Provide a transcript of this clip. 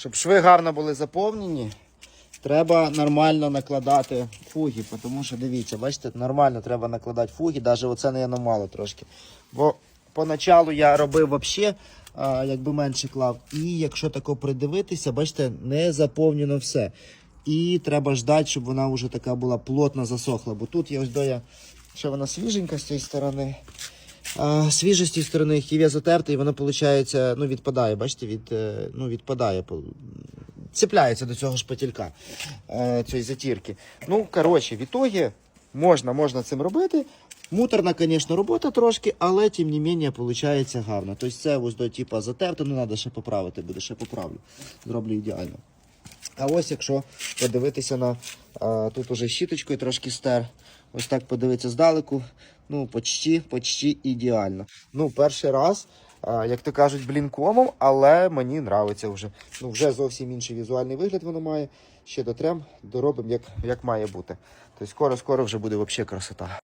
Щоб шви гарно були заповнені, треба нормально накладати фуги. Тому що дивіться, бачите, нормально треба накладати фуги, навіть оце не мало трошки. Бо поначалу я робив взагалі, якби менше клав. І якщо тако придивитися, бачите, не заповнено все. І треба ждати, щоб вона вже така була плотно засохла. Бо тут є ось доя, ще вона свіженька з цієї сторони. Цієї сторони хів'я затерте, і воно, виходить, ну, відпадає, бачите, від, е, ну, відпадає, цепляється до цього шпателька, е, цієї затірки. Ну, коротше, в ітогі можна, можна цим робити. Муторна, звісно, робота трошки, але тим не менше виходить гарно. Тобто це ось до типу затерто, ну треба ще поправити, буде ще поправлю. Зроблю ідеально. А ось якщо подивитися на а, тут уже щіточкою трошки стер. Ось так подивитися здалеку. Ну, почти, почти ідеально. Ну, перший раз, як то кажуть, блінкомом, але мені нравиться вже. Ну, вже зовсім інший візуальний вигляд воно має. Ще дотрем, доробимо, як, як має бути. Тобто скоро-скоро вже буде взагалі красота.